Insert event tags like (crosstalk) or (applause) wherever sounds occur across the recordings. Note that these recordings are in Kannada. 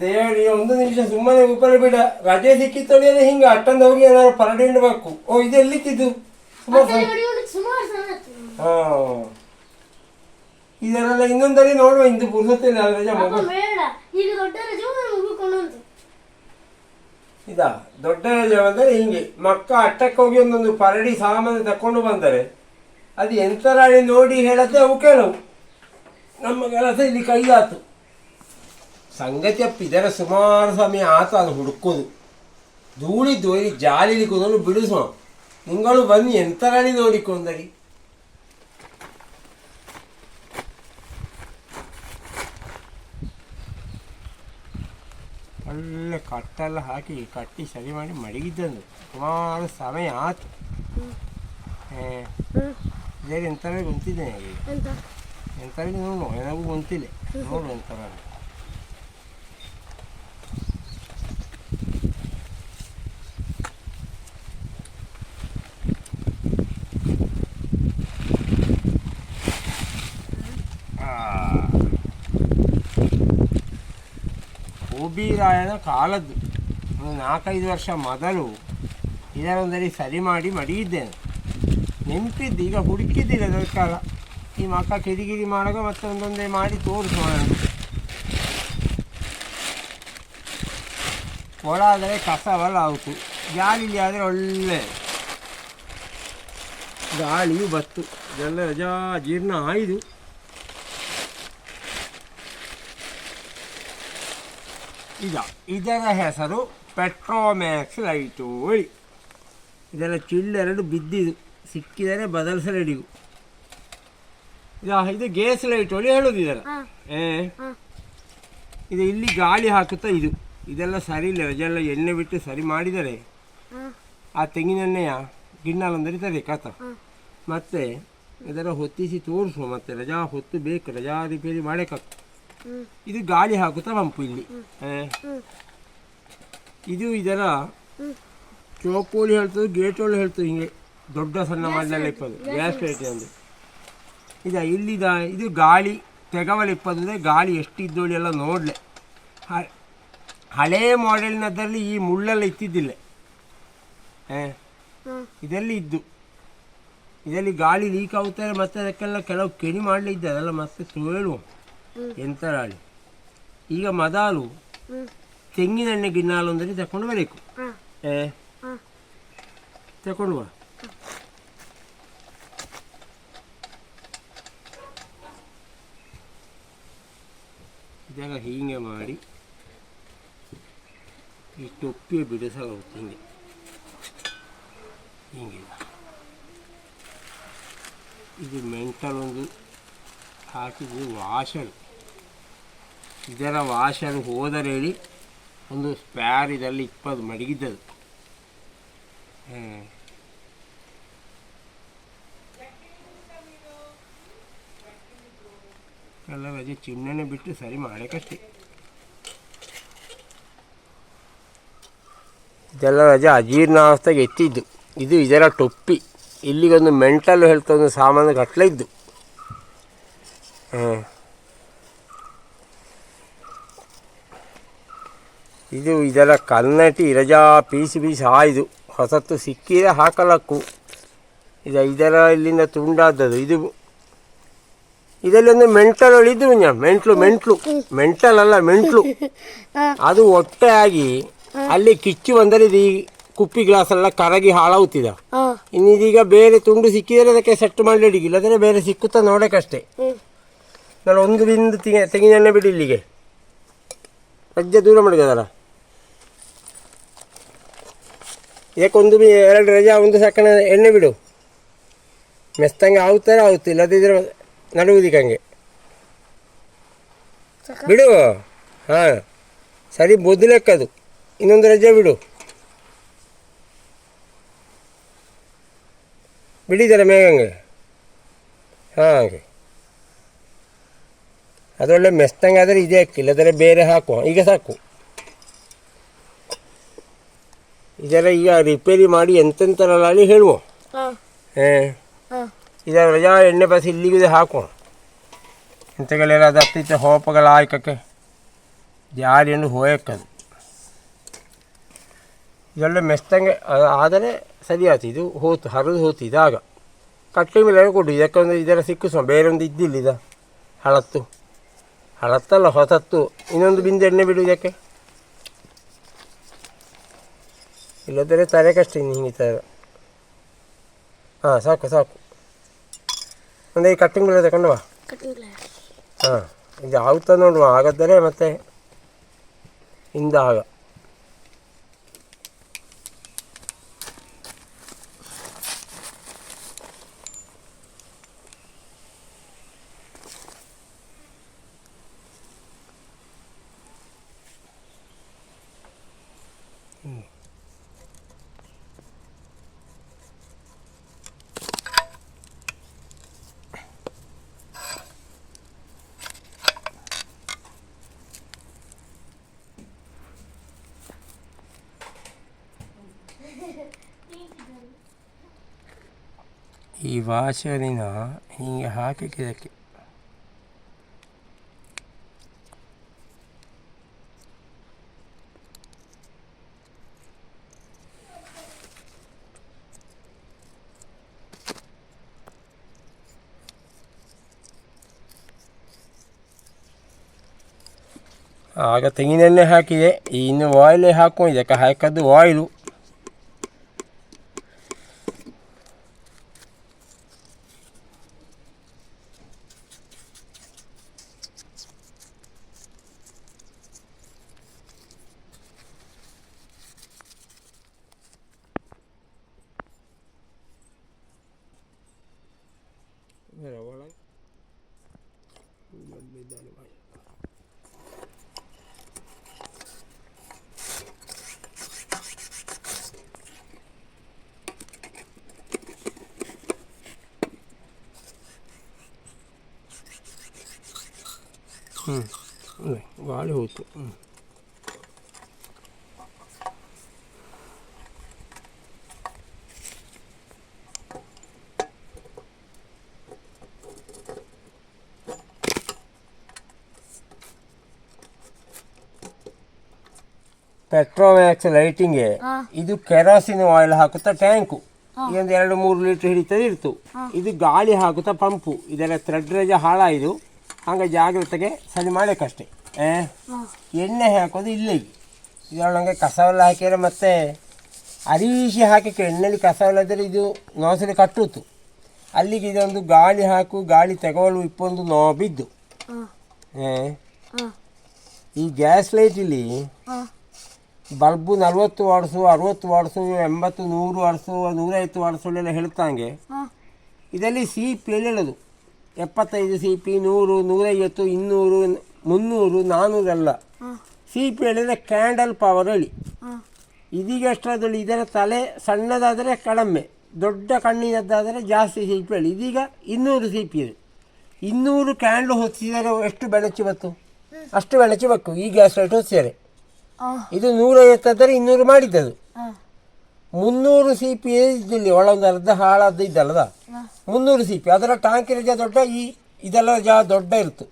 ದೇವರಿ ಒಂದು ನಿಮಿಷ ಸುಮ್ಮನೆ ಉಪರ ಬಿಡ. ರಜೆ ಸಿಕ್ಕಿತ್ತೊಳಿಯಲ್ಲ ಹಿಂಗೆ ಅಟ್ಟಂದ ಹೋಗಿ ಏನಾದ್ರು ಪರಡಿ ಇಡಬೇಕು. ಓ ಇದು ಎಲ್ಲಿತ್ತಿದ್ದು? ಇದರಲ್ಲ. ಹಾ. ಇದನ್ನೆಲ್ಲ ಇನ್ನೊಂದರಿ ನೋಡುವ ಇಂದು ಪುರ್ಸತ್ತಿಲ್ಲ ರಜೆ ಇದ ದೊಡ್ಡ ರಜೆ ಬಂದರೆ ಹಿಂಗೆ. ಮಕ್ಕ ಅಟ್ಟಕ್ಕೆ ಹೋಗಿ ಒಂದೊಂದು ಪರಡಿ ಸಾಮಾನು ತಕೊಂಡು ಬಂದರೆ ಅದು ಎಂತರಾಳಿ ನೋಡಿ ಹೇಳತ್ತೆ ಅವು ಕೇಳವು. ನಮ್ಮ ಕೆಲಸ ಇಲ್ಲಿ ಕೈಗಾತು. ಸಂಗತಿ ಅಪ್ಪ ಇದರ ಸುಮಾರು ಸಮಯ ಆತ ಅದು ಹುಡುಕೋದು ಧೂಳಿದ್ದು ಇಲ್ಲಿ ಜಾಲಿಲಿ ಕೂದಲು ಬಿಡಿಸುವ. ನಿಂಗಳು ಬನ್ನಿ ಎಂತರಾಣಿ ನೋಡಿಕೊಂಡರಿ ಒಳ್ಳೆ ಕಟ್ಟೆಲ್ಲ ಹಾಕಿ ಕಟ್ಟಿ ಸರಿ ಮಾಡಿ ಮಡಗಿದ್ದಂದು ಸುಮಾರು ಸಮಯ ಆತು. ಇದೇ ಎಂತಾರೆ ಗೊತ್ತಿದೆ ನನಗೆ ಎಂತಾರೆ ನೋಡು ನನಗೂ ಗೊತ್ತಿಲ್ಲ ನೋಡು ಎಂತರ ಓಬಿರಾಯನ ಕಾಲದ್ದು. ಒಂದು ನಾಲ್ಕೈದು ವರ್ಷ ಮೊದಲು ಇದರೊಂದರಿ ಸರಿ ಮಾಡಿ ಮಡಿಯಿದ್ದೇನೆ. ನೆನಪಿದ್ದು ಈಗ ಹುಡುಕಿದ್ದಿಲ್ಲ ಅದರ ಕಾಲ. ಈ ಮಕ್ಕ ಕಿರಿಕಿರಿ ಮಾಡಾಗ ಮತ್ತೆ ಒಂದೊಂದೇ ಮಾಡಿ ತೋರಿಸೋಣ ಕೊಳ ಆದರೆ ಕಸವಲ್ಲ ಆಯಿತು ಗಾಳಿಲಿ ಆದರೆ ಒಳ್ಳೆ. ಗಾಳಿಯು ಬತ್ತು. ಇದೆಲ್ಲ ರಜಾ ಜೀರ್ಣ ಆಯಿತು ಇದ ಇದರ ಹೆಸರು ಪೆಟ್ರೋಮ್ಯಾಕ್ಸ್ ಲೈಟು ಇದೆಲ್ಲ ಚಿಲ್ಲೆರಡು ಬಿದ್ದಿದು ಸಿಕ್ಕಿದರೆ ಬದಲಿಸಲೆಡಿವು. ಇದು ಇದು ಗ್ಯಾಸ್ ಲೈಟ್ ಒಳಿ ಹೇಳೋದು ಏ ಇದು ಇಲ್ಲಿ ಗಾಳಿ ಹಾಕುತ್ತಾ ಇದು. ಇದೆಲ್ಲ ಸರಿ ಇಲ್ಲ ಇದೆಲ್ಲ ಎಣ್ಣೆ ಬಿಟ್ಟು ಸರಿ ಮಾಡಿದರೆ ಆ ತೆಂಗಿನೆಣ್ಣೆಯ ಗಿಣ್ಣಲೊಂದರಿತದೆ ಕಥ. ಹಾ. ಮತ್ತೆ ಇದರ ಹೊತ್ತಿಸಿ ತೋರಿಸುವ ಮತ್ತೆ ರಜಾ ಹೊತ್ತು ಬೇಕು ರಜಾ ರಿಪೇರಿ ಮಾಡಬೇಕಾಗ್ತದೆ ಹ್ಮ್. ಇದು ಗಾಳಿ ಹಾಕುತ್ತಾ ಪಂಪು ಇಲ್ಲಿ. ಇದು ಇದರ ಚೋಪೋಳಿ ಹೇಳ್ತದೆ ಗೇಟೋಳಿ ಹೇಳ್ತದೆ ಹಿಂಗೆ ದೊಡ್ಡ ಸಣ್ಣ ಮಾಡಲೆಲ್ಲ ಇಪ್ಪದು ಗ್ಯಾಸ್ ಲೈಟ್ ಅಂದ್ರೆ ಇದ ಇಲ್ಲಿದ ಇದು ಗಾಳಿ ತೆಗವಲಿಪ್ಪದಂದರೆ ಗಾಳಿ ಎಷ್ಟು ಇದ್ದೋಳಿ ಎಲ್ಲ ನೋಡಲೆ. ಹಳೇ ಮಾಡೆಲ್ನದ್ರಲ್ಲಿ ಈ ಮುಳ್ಳೆಲ್ಲ ಇತ್ತಿದ್ದಿಲ್ಲ. ಹಾಂ ಇದೆಲ್ಲ ಇದ್ದು? ಇದರಲ್ಲಿ ಗಾಳಿ ಲೀಕ್ ಆಗುತ್ತಾರೆ ಮತ್ತೆ ಅದಕ್ಕೆಲ್ಲ ಕೆಲವು ಕೆಣಿ ಮಾಡಲಿದ್ದೆ ಅದೆಲ್ಲ ಮತ್ತೆ ಸುಳ್ಳು ಎಂಥ ಎಂತ ಗಾಳಿ ಈಗ ಮದಾಲು ತೆಂಗಿನೆಣ್ಣೆ ಗಿನ್ನಾಲು ಅಂದರೆ ತಕೊಂಡು ಬರಬೇಕು. ಏ ತಗೊಂಡು ತಕೊಂಡು ಬಾ. ಇದೆಲ್ಲ ಹೀಗೆ ಮಾಡಿ ಈ ಟೊಪ್ಪಿ ಹಿಂಗೆ ಹೀಗೆ. ಇದು ಮೆಂಟಲ್ ಒಂದು ಹಾಕಿದ್ದು ವಾಷನ್ ಇದರ ವಾಷನ್ ಹೋದರೆ ಹೇಳಿ, ಒಂದು ಸ್ಪ್ಯಾರ್ ಇದರಲ್ಲಿ ಇಪ್ಪತ್ತು ಮಡಗಿದ್ದದು ಎಲ್ಲ ರಜೆ ಚಿನ್ನನೆ ಬಿಟ್ಟು ಸರಿ ಮಾಡೋಕ್ಕಷ್ಟೇ. ಇದೆಲ್ಲ ರಜೆ ಅಜೀರ್ಣಾವಸ್ಥೆಗೆ ಎತ್ತಿದ್ದು. ಇದು ಇದರ ಟೊಪ್ಪಿ. ಇಲ್ಲಿಗೊಂದು ಮೆಂಟಲ್ ಹೆಲ್ತ್ ಒಂದು ಸಾಮಾನು ಕಟ್ಲೆ ಇದ್ದು. ಹಾಂ ಇದು ಇದರ ಕನ್ನಟಿ ರಜಾ ಪೀಸಿ ಪೀಸಿ ಆಯ್ದು. ಹೊಸತ್ತು ಸಿಕ್ಕಿದ ಹಾಕಲಕ್ಕು. ಇದು ಇದರ ಇಲ್ಲಿಂದ ತುಂಡಾದದ್ದು. ಇದು ಇದರಲ್ಲಿ ಒಂದು ಮೆಂಟಲ್ ಒಳಿದು ಮೆಂಟ್ಲು ಮೆಂಟ್ಲು ಮೆಂಟಲ್ ಅಲ್ಲ ಮೆಂಟ್ಲು. ಅದು ಒಟ್ಟೆ ಆಗಿ ಅಲ್ಲಿ ಕಿಚ್ಚು ಬಂದರೆ ಇದು ಈ ಕುಪ್ಪಿ ಗ್ಲಾಸ್ ಎಲ್ಲ ಕರಗಿ ಹಾಳಾಗುತ್ತಿದ. ಇನ್ನು ಇನ್ನಿದೀಗ ಬೇರೆ ತುಂಡು ಸಿಕ್ಕಿದರೆ ಅದಕ್ಕೆ ಸೆಟ್ ಮಾಡಲಿಕ್ಕೆ ಇಲ್ಲದ್ರೆ ಬೇರೆ ಸಿಕ್ಕುತ್ತಾ ನೋಡೋಕ್ಕಷ್ಟೇ. ನಾನು ಒಂದು ಬಿಂದು ತೆಂಗಿ ತೆಂಗಿನೆಣ್ಣೆ ಬಿಡಿ ಇಲ್ಲಿಗೆ. ಸಜ್ಜ ದೂರ ಮಾಡಿದಲ್ಲ ಇದಕ್ಕೊಂದು ಬಿ ಎರಡು ರಜಾ ಒಂದು ಸಕ್ಕನ ಎಣ್ಣೆ ಬಿಡು. ಮೆಸ್ತಂಗೆ ಆಗುತ್ತಾರೆ ಆಗುತ್ತೆ ಇಲ್ಲದಿದ್ರೆ ನಡುವುದಿಕ್ಕಂಗೆ ಬಿಡು. ಹಾಂ. ಸರಿ ಬೊದ್ಲೆಕ್ಕದು ಇನ್ನೊಂದು ರಜೆ ಬಿಡು. ಬಿಡಿದ್ದಾರೆ ಮೇಗಂಗೆ ಹಾಂ ಹಾಗೆ. ಅದರೊಳ್ಳೆ ಮೆಸ್ತಂಗೆ ಆದರೆ ಇದೇ ಹಾಕಿಲ್ಲ ಅದರ ಬೇರೆ ಹಾಕುವ. ಈಗ ಸಾಕು. ಇದೆಲ್ಲ ಈಗ ರಿಪೇರಿ ಮಾಡಿ ಎಂತೆಂಥರಲ್ಲಿ ಹೇಳುವ. ಹಾ. ಇದರ ರಜಾ ಎಣ್ಣೆ ಬಸಿ ಇಲ್ಲಿಗಿದೆ ಹಾಕೋಣ ಇಂಥಗಳೆಲ್ಲ ಅದು ಹತ್ತಿತ್ತ ಹೋಪಗಳ ಆಯ್ಕಕ್ಕೆ ಜಾರಿಯನ್ನು ಹೋಯಕ್ಕದು ಇದೆಲ್ಲ ಮೆಸ್ತಂಗೆ ಆದರೆ ಸರಿ ಆಯ್ತು ಇದು ಹೋತು ಹರಿದು ಹೋತು ಇದಾಗ ಕಟ್ಟಿ ಮೇಲೆ ಕೊಡು ಇದಕ್ಕೊಂದು ಇದೆಲ್ಲ ಸಿಕ್ಕಿಸುವ ಬೇರೊಂದು ಇದ್ದಿಲ್ಲ ಇದ ಹಳತ್ತು ಹಳತ್ತಲ್ಲ ಹೊಸತ್ತು ಇನ್ನೊಂದು ಬಿಂದು ಎಣ್ಣೆ ಬಿಡು ಇದಕ್ಕೆ ಇಲ್ಲದರೆ ತಲೆ ಕಷ್ಟ ಇನ್ನು ಹಿಂಗಿತಾರೆ ಹಾಂ ಸಾಕು ಸಾಕು ಒಂದು ಈ ಕಟ್ಟಿಂಗ್ ಬಿಡ ತಗೊಂಡು ಹಾ ಇದು ಆಗುತ್ತಾ ನೋಡುವ ಆಗದ್ದರೆ ಮತ್ತೆ ಇಂದ ಆಗ. ಈ ವಾಷರಿನ ಹೀಗೆ ಹಾಕಕ್ಕೆ ಇದಕ್ಕೆ ಆಗ ತೆಂಗಿನೆಣ್ಣೆ ಹಾಕಿದೆ ಇನ್ನು ಆಯಿಲೇ ಹಾಕುವ ಇದಕ್ಕೆ ಹಾಕದ್ದು ಆಯಿಲು ಹ್ಞೂ ಗಾಳಿ ಹೋಯ್ತು. ಹ್ಞೂ ಪೆಟ್ರೋವ್ಯಾಕ್ಸ್ ಲೈಟಿಂಗ್ಗೆ. ಇದು ಕೆರೋಸಿನ್ ಆಯಿಲ್ ಹಾಕುತ್ತಾ ಟ್ಯಾಂಕು ಇದೊಂದು ಎರಡು ಮೂರು ಲೀಟರ್ ಹಿಡಿತದೆ ಇರ್ತು. ಇದು ಗಾಳಿ ಹಾಕುತ್ತಾ ಪಂಪು ಇದೆಲ್ಲ ಥ್ರೆಡ್ ರೇಜ ಹಾಳಾಯಿತು ಹಂಗೆ ಜಾಗ್ರತೆಗೆ ಸರಿ ಹಾಂ. ಎಣ್ಣೆ ಹಾಕೋದು ಇಲ್ಲಿಗೆ ಇದರೊಳಗೆ ಕಸವೆಲ್ಲ ಹಾಕಿದ್ರೆ ಮತ್ತೆ ಅರಿಶಿ ಹಾಕಿ ಎಣ್ಣೆಲಿ ಇದ್ದರೆ ಇದು ನೋಸಲಿ ಕಟ್ಟುತ್ತು. ಅಲ್ಲಿಗೆ ಇದೊಂದು ಗಾಳಿ ಹಾಕು ಗಾಳಿ ತಗೊಳ್ಳು ಇಪ್ಪೊಂದು ನೋ ಬಿದ್ದು ಈ ಗ್ಯಾಸ್ ಲೈಟಲ್ಲಿ ಬಲ್ಬು ನಲ್ವತ್ತು ವಾಡ್ಸು ಅರವತ್ತು ವಾಡ್ಸು ಎಂಬತ್ತು ನೂರು ವಾಡ್ಸು ನೂರೈವತ್ತು ವಾಡ್ಸು ಎಲ್ಲ ಹೇಳ್ತಾಂಗೆ. ಇದರಲ್ಲಿ ಸಿ ಪಿ ಹೇಳೋದು ಎಪ್ಪತ್ತೈದು ಸಿ ಪಿ ನೂರು ನೂರೈವತ್ತು ಇನ್ನೂರು ಮುನ್ನೂರು ನಾನ್ನೂರಲ್ಲ ಸಿ ಪಿ ಹೇಳಿದರೆ ಕ್ಯಾಂಡಲ್ ಪವರ್ ಹೇಳಿ ಇದೀಗ ಎಷ್ಟಾದಲ್ಲಿ ಇದರ ತಲೆ ಸಣ್ಣದಾದರೆ ಕಡಿಮೆ ದೊಡ್ಡ ಕಣ್ಣಿನದ್ದಾದರೆ ಜಾಸ್ತಿ ಸಿ ಪಿ ಹೇಳಿ ಇದೀಗ ಇನ್ನೂರು ಸಿ ಪಿ ಇದೆ. ಇನ್ನೂರು ಕ್ಯಾಂಡಲ್ ಹೊತ್ತಿದರೆ ಎಷ್ಟು ಬೆಳಚಿ ಬತ್ತು? ಅಷ್ಟು ಬೆಳಚಿ ಬೇಕು ಈ ಗ್ಯಾಸ್ ಲೈಟ್ ಹೊತ್ತಿದ್ದಾರೆ ಇದು ನೂರೈವತ್ತಾದರೆ ಇನ್ನೂರು ಮಾಡಿದ್ದದು. ಮುನ್ನೂರು ಸಿ ಪಿ ಇದ್ದಿಲ್ಲ ಒಳಗೊಂದು ಅರ್ಧ ಹಾಳಾದ ಇದ್ದಲ್ಲದ ಮುನ್ನೂರು ಸಿ ಪಿ ಅದರ ಟ್ಯಾಂಕಿನ ಜಾ ದೊಡ್ಡ ಈ ಇದೆಲ್ಲ ಜಾ ದೊಡ್ಡ ಇರುತ್ತೆ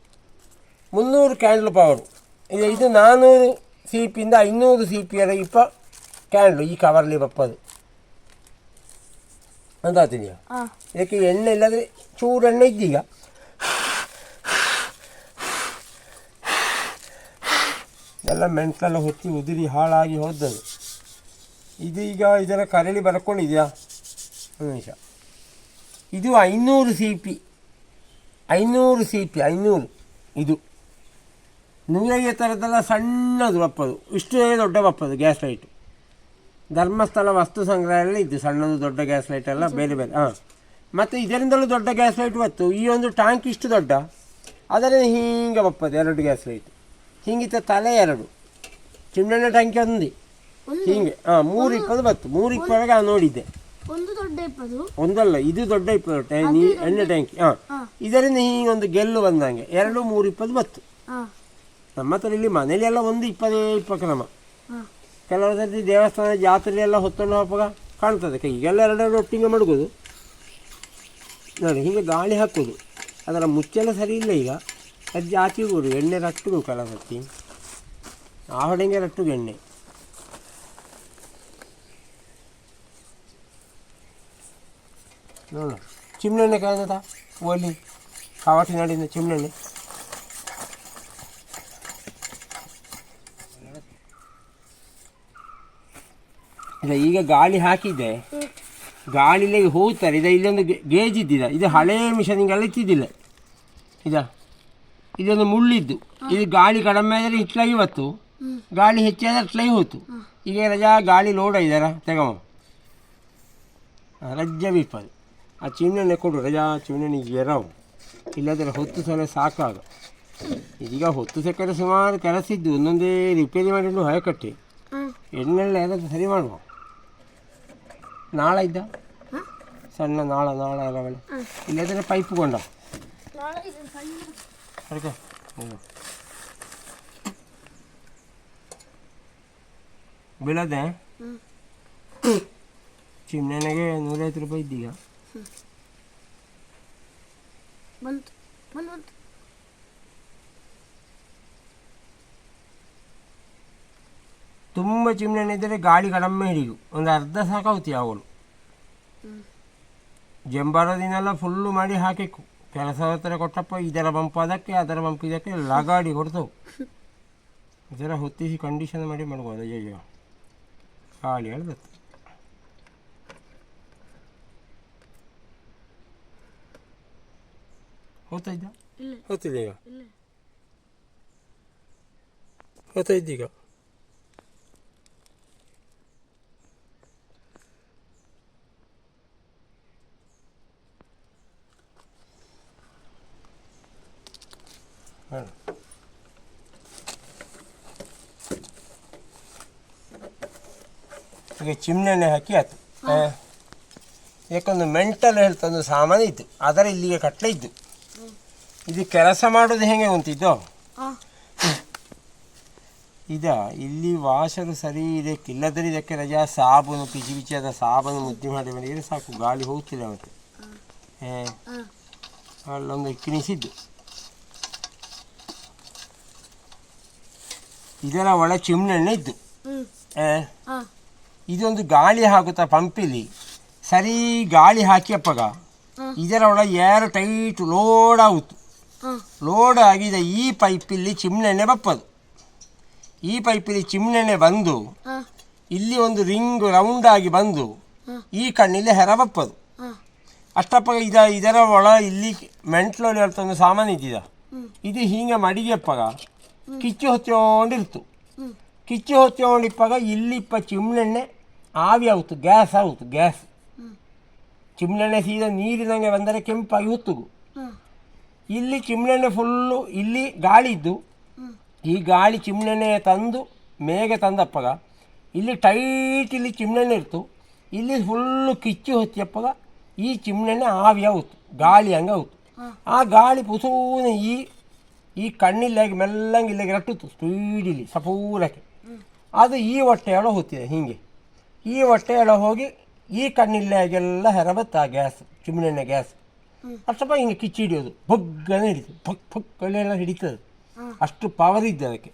ಮುನ್ನೂರು ಕ್ಯಾಂಡಲ್ ಪವರು ಇದು ಇದು ನಾನ್ನೂರು ಸಿ ಪಿಯಿಂದ ಐನೂರು ಸಿ ಪಿಯರ ಇಪ್ಪ ಕ್ಯಾಂಡ್ಲು ಈ ಕವರ್ಲಿ ಬಪ್ಪದು ಅಂತ ಆಗ್ತಿದೆಯಾ ಯಾಕೆ ಇದಕ್ಕೆ ಎಣ್ಣೆ ಇಲ್ಲದ್ರೆ ಚೂರು ಎಣ್ಣೆ ಇದ್ದೀಗ. ಎಲ್ಲ ಮೆಣಸೆಲ್ಲ ಹೊತ್ತಿ ಉದುರಿ ಹಾಳಾಗಿ ಹೋದದು ಇದೀಗ ಇದರ ಕರಳಿ ಬರ್ಕೊಂಡಿದೆಯಾ? ಒಂದು ನಿಮಿಷ. ಇದು ಐನೂರು ಸಿ ಪಿ ಐನೂರು ಸಿ ಪಿ ಐನೂರು. ಇದು. ನೂರೈವತ್ತರದ್ದೆಲ್ಲ ಸಣ್ಣದು ಬಪ್ಪದು. ಇಷ್ಟೇ ದೊಡ್ಡ ಬಪ್ಪದು ಗ್ಯಾಸ್ ಲೈಟು. ಧರ್ಮಸ್ಥಳ ವಸ್ತು ಸಂಗ್ರಹಾಲಯ ಇದ್ದು ಸಣ್ಣದು ದೊಡ್ಡ ಗ್ಯಾಸ್ ಲೈಟ್ ಎಲ್ಲ ಬೇರೆ ಬೇರೆ. ಹಾಂ. ಮತ್ತು ಇದರಿಂದಲೂ ದೊಡ್ಡ ಗ್ಯಾಸ್ ಲೈಟ್ ಬತ್ತು ಈ ಒಂದು ಟ್ಯಾಂಕ್ ಇಷ್ಟು ದೊಡ್ಡ. ಅದರಲ್ಲಿ ಹೀಗೆ ಬಪ್ಪದು ಎರಡು ಗ್ಯಾಸ್ ಲೈಟ್. ಹಿಂಗಿತ್ತ ತಲೆ ಎರಡು. ಚಿಮ್ಮೆಣ್ಣೆ ಟ್ಯಾಂಕಿ ಒಂದು. ಹೀಗೆ. ಹಾ ಮೂರು ಇಪ್ಪತ್ತು ಬತ್ತು ಮೂರು ಇಪ್ಪತ್ತಾಗ ನಾನು ನೋಡಿದ್ದೆ. ಒಂದು ದೊಡ್ಡ ಇಪ್ಪದು ಒಂದಲ್ಲ ಇದು ದೊಡ್ಡ ಇಪ್ಪತ್ತು. ಟ್ಯಾಂಕ್ ಎಣ್ಣೆ ಟ್ಯಾಂಕಿ. ಹಾ. ಇದರಿಂದ ಹೀಗೆ ಒಂದು ಗೆಲ್ಲು ಬಂದಂಗೆ. ಎರಡು ಮೂರು ಇಪ್ಪತ್ತು ಬತ್ತು. ನಮ್ಮ ಹತ್ರ ಇಲ್ಲಿ ಮನೇಲೆಲ್ಲ ಒಂದು ಇಪ್ಪತ್ತೇ ಹಾಂ. ಕೆಲವು ಸರ್ತಿ ದೇವಸ್ಥಾನ ಜಾತ್ರೆ ಎಲ್ಲ ಹೊತ್ತೊಂಡು ಹಬ್ಬ ಕಾಣ್ತದೆ. ಈಗೆಲ್ಲ ಎರಡೆರಡು ಒಟ್ಟಿಗೆ ಮಡಗೋದು. ನೋಡಿ ಹೀಗೆ ಗಾಳಿ ಹಾಕೋದು. ಅದರ ಮುಚ್ಚೆಲ್ಲ ಸರಿ ಇಲ್ಲ ಈಗ. ಅದು ಜಾತಿ ಕೊಡು ಎಣ್ಣೆ ರಟ್ಟು ಸರ್ತಿ. ಆ ಹೊಡೆಂಗೆ ರಟ್ಟು ಎಣ್ಣೆ. ನೋಡು. ಚಿಮ್ನೆಣ್ಣೆ ಕಾಯ್ದದ ಓಲಿ. ನಾಡಿನ ಚಿಮ್ನೆಣ್ಣೆ ಇಲ್ಲ, ಈಗ ಗಾಳಿ ಹಾಕಿದೆ. ಗಾಳಿಲೇ ಹೋಗ್ತಾರೆ. ಇದು, ಇಲ್ಲೊಂದು ಗೇಜ್ ಇದ್ದಿದ. ಇದು ಹಳೇ ಹಿಂಗೆ ಅಳಿತಿದ್ದಿಲ್ಲ ಇದ? ಇದೊಂದು ಮುಳ್ಳಿದ್ದು. ಇದು ಗಾಳಿ ಕಡಿಮೆ ಆದರೆ ಇಟ್ಲಾಗಿ ಇವತ್ತು ಗಾಳಿ ಹೆಚ್ಚಾದ್ರೆ ಇಟ್ಲಾಗಿ ಹೋಯ್ತು ಈಗ ರಜಾ, ಗಾಳಿ ಲೋಡ್ ಇದ್ದಾರ ತೆಗಮ ರಜ್ಜ ಬಿಪ್ಪದು ಆ ಚಿಮ್ನೆಣ್ಣೆ ಕೊಡು ರಜಾ ಚಿಮ್ನೆಣ್ಣೆ ಎರವು ಇಲ್ಲದ್ರೆ ಹೊತ್ತು ಸಲ ಸಾಕಾಗ. ಇದೀಗ ಹೊತ್ತು ಸಕ್ಕರೆ ಸುಮಾರು ಕೆಲಸ ಇದ್ದು ಒಂದೊಂದೇ ರಿಪೇರಿ ಮಾಡಿಕೊಂಡು ಹೊಯ ಕಟ್ಟಿ. ಹ್ಮ್ ಎಣ್ಣೆಲ್ಲ ಏನಾದ್ರು ಸರಿ ಮಾಡುವ. ನಾಳ ಇದ್ದ? ಹ? ಸಣ್ಣ ನಾಳ ನಾಳ ಎಲ್ಲ ಒಳ್ಳೆ. ಇಲ್ಲದ್ರೆ ಪೈಪ್ ಕೊಂಡ. ನಾಳೆ ಇದು ಸಣ್ಣ ಅದಕ್ಕೆ. ಹ್ಞೂ ಬೀಳದೆ? ಹ್ಮ್. ಚಿಮ್ನೆನೆಗೆ ನೂರೈವತ್ತು ರೂಪಾಯಿ ಇದ್ದೀಗ. ಬಂತು ಬಂತು ಬಂತು ತುಂಬ ಚಿಮ್ನೆಣ್ಣೆ ಇದ್ದರೆ ಗಾಳಿ ಕಡಿಮೆ ಹಿಡಿಯು ಒಂದು ಅರ್ಧ ಸಾಕಾಗುತ್ತೆ ಹ್ಮ್. ಜಂಬಾರ ದಿನೆಲ್ಲ ಫುಲ್ಲು ಮಾಡಿ ಹಾಕಿಕ್ಕು. ಕೆಲಸ ಹತ್ರ ಕೊಟ್ಟಪ್ಪ ಇದರ ಬಂಪ್ ಅದಕ್ಕೆ ಅದರ ಬಂಪ್ ಇದಕ್ಕೆ ಲಗಾಡಿ ಕೊಡ್ತವು ಇದರ ಹೊತ್ತಿಸಿ ಕಂಡೀಷನ್ ಮಾಡಿ ಮಾಡ್ಬೋದು, ಅಯ್ಯಯ್ಯೋ. ಗಾಳಿ ಹೇಳ್ದತ್ತು ಹೋಗ್ತಾ ಇದ್ದ ಇಲ್ಲ. ಹೋಗ್ತಿದ್ದೆ ಈಗ ಇಲ್ಲ. ಹೋಗ್ತಾ ಇದ್ದೀಗ. ಈಗ ಚಿಮ್ನೆಣ್ಣೆ ಹಾಕಿ ಆಯ್ತು. ಯಾಕೊಂದು ಮೆಂಟಲ್ ಹೆಲ್ತ್ ಒಂದು ಸಾಮಾನು ಇತ್ತು. ಅದರ ಇಲ್ಲಿಗೆ ಕಟ್ಲೆ ಇದ್ದು. ಇದು ಕೆಲಸ ಮಾಡೋದು ಹೇಗೆ ಉಂಟಿದ್ದು ಇದ ಇಲ್ಲಿ ವಾಷರು ಸರಿ ಇದೆ ಇಲ್ಲದ್ರೆ ಇದಕ್ಕೆ ರಜಾ ಸಾಬೂನು ಪಿಚಿ ಪಿಚಿಯಾದ ಸಾಬೂನು ಮುದ್ದೆ ಮಾಡಿ ಮನೆಗೆ ಸಾಕು ಗಾಳಿ ಹೋಗ್ತಿಲ್ಲ ಅವತ್ತು. ಅಲ್ಲೊಂದು ಕಿಣಿಸಿದ್ದು ಇದರ ಒಳ ಚಿಮ್ನೆಣ್ಣೆ ಇದ್ದು ಇದೊಂದು ಗಾಳಿ ಹಾಕುತ್ತಾ ಪಂಪಿಲಿ ಸರಿ ಗಾಳಿ ಹಾಕಿಯಪ್ಪಗ ಇದರ ಒಳ ಏರು ಟೈಟ್ ಲೋಡ್ ಆಗುತ್ತು. ಲೋಡ್ ಆಗಿದ ಈ ಪೈಪಲ್ಲಿ ಚಿಮ್ನೆಣ್ಣೆ ಬಪ್ಪದು. ಈ ಪೈಪಲ್ಲಿ ಚಿಮ್ನೆಣ್ಣೆ ಬಂದು ಇಲ್ಲಿ ಒಂದು ರಿಂಗ್ ರೌಂಡ್ ಆಗಿ ಬಂದು ಈ ಕಣ್ಣಿಲ್ಲಿ ಹೆರ ಬಪ್ಪದು. ಅಷ್ಟಪ್ಪ ಇದ ಇದರ ಒಳ ಇಲ್ಲಿ ಮೆಂಟ್ಲೋಲಿ ಅಂತ ಒಂದು ಸಾಮಾನು ಇದ್ದಿದ. ಇದು ಹೀಗೆ ಮಡಿಗೆಪ್ಪಗ ಕಿಚ್ಚು ಹೊತ್ಕೊಂಡಿರ್ತು ಹ್ಞೂ ಕಿಚ್ಚು ಹೊತ್ಕೊಂಡಿಪ್ಪಾಗ ಇಲ್ಲಿ ಇಪ್ಪ ಚಿಮ್ನೆಣ್ಣೆ ಆವಿ ಆಗುತ್ತು ಗ್ಯಾಸ್ ಆಗುತ್ತು ಗ್ಯಾಸ್. ಚಿಮ್ನೆಣ್ಣೆ ಸೀದಾ ನೀರಿನಂಗೆ ಬಂದರೆ ಕೆಂಪಾಗಿ ಹೊತ್ತುಗು ಇಲ್ಲಿ ಚಿಮ್ಣೆಣ್ಣೆ ಫುಲ್ಲು ಇಲ್ಲಿ ಗಾಳಿ ಇದ್ದು ಈ ಗಾಳಿ ಚಿಮ್ಣೆಣ್ಣೆ ತಂದು ಮೇಗೆ ತಂದಪ್ಪಗ ಇಲ್ಲಿ ಟೈಟ್ ಇಲ್ಲಿ ಚಿಮ್ಣೆಣ್ಣೆ ಇರ್ತು. ಇಲ್ಲಿ ಫುಲ್ಲು ಕಿಚ್ಚು ಹೊತ್ತಿಯಪ್ಪಗ ಈ ಚಿಮ್ಣೆಣ್ಣೆ ಆವಿ ಹೌದು ಗಾಳಿ ಹಂಗೆ ಆಗುತ್ತು ಹಾಂ. ಆ ಗಾಳಿ ಪುಸೂನ ಈ ಈ ಕಣ್ಣಿಲ್ಲಾಗಿ ಮೆಲ್ಲಂಗೆ ಇಲ್ಲಿಗೆ ರಟ್ಟುತ್ತು ಸ್ಪೀಡಿಲಿ ಸಪೂರಕ್ಕೆ. ಅದು ಈ ಹೊಟ್ಟೆ ಎಳ ಹೋಗ್ತಿದೆ ಹೀಗೆ. ಈ ಹೊಟ್ಟೆ ಎಳ ಹೋಗಿ ಈ ಕಣ್ಣಿಲ್ಲಾಗೆಲ್ಲ ಹೆರಬತ್ತ ಆ ಗ್ಯಾಸ್ ಚಿಮ್ಣೆಣ್ಣೆ ಗ್ಯಾಸ್ ಅಷ್ಟಪ್ಪ ಹಿಂಗೆ ಕಿಚ್ಚಿ ಹಿಡಿಯೋದು. ಬಗ್ಗನೆ ಹಿಡಿತು ಪಕ್ ಪಕ್ ಕಳ್ಳೆಲ್ಲ ಹಿಡಿತದೆ. ಅಷ್ಟು ಪವರ್ ಇದ್ದೆ ಅದಕ್ಕೆ.